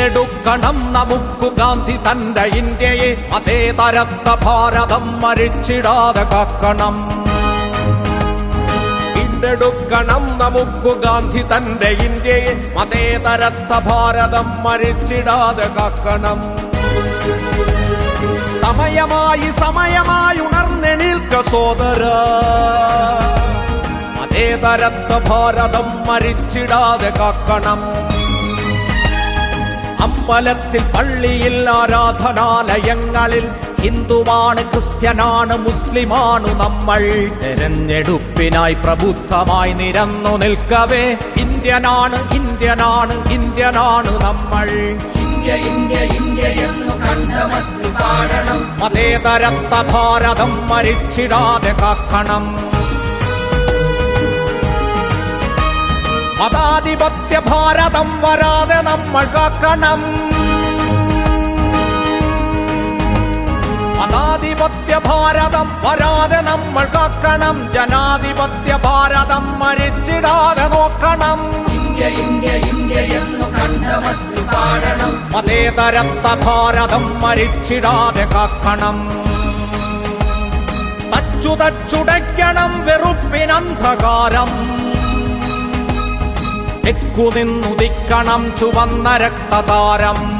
വീണ്ടെടുക്കണം നമുക്കു ഗാന്ധി തന്റെ ഇന്ത്യയെ. അതേ തരത്ത ഭാരതം മരിച്ചിടാതെ കാക്കണം. വീണ്ടെടുക്കണം നമുക്കു ഗാന്ധി തന്റെ ഇന്ത്യയെ. അതേ തരത്ത ഭാരതം മരിച്ചിടാതെ കാക്കണം. സമയമായി സമയമായി ഉണർന്നെണീൽക്ക സോദര. അതേ തരത്ത ഭാരതം മരിച്ചിടാതെ കാക്കണം. അമ്പലത്തിൽ പള്ളിയിൽ ആരാധനാലയങ്ങളിൽ ഹിന്ദുവാണ് ക്രിസ്ത്യനാണ് മുസ്ലിമാണ് നമ്മൾ. തെരഞ്ഞെടുപ്പിനായി പ്രബുദ്ധമായി നിരന്നു നിൽക്കവേ. ഇന്ത്യനാണ് ഇന്ത്യനാണ് ഇന്ത്യനാണ് നമ്മൾ. മതേതരത്ത ഭാരതം മരിച്ചിടാതെ കാക്കണം. മതാധിപത്യ ഭാരതം വരാതെ നമ്മൾ കാക്കണം. ഭാരതം വരാതെ നമ്മൾ കാക്കണം. ജനാധിപത്യ ഭാരതം മരിച്ചിടാതെ നോക്കണം. ഇന്ത്യ ഇന്ത്യ ഇന്ത്യ എന്നു കണ്ടമറ്റു പാടണം. മതേതരത്ത ഭാരതം മരിച്ചിടാതെ കാക്കണം. തച്ചു തച്ചുടയ്ക്കണം വെറുപ്പിനന്ധകാരം. തെക്കു നിന്നുദിക്കണം ചുവന്ന രക്തതാരം.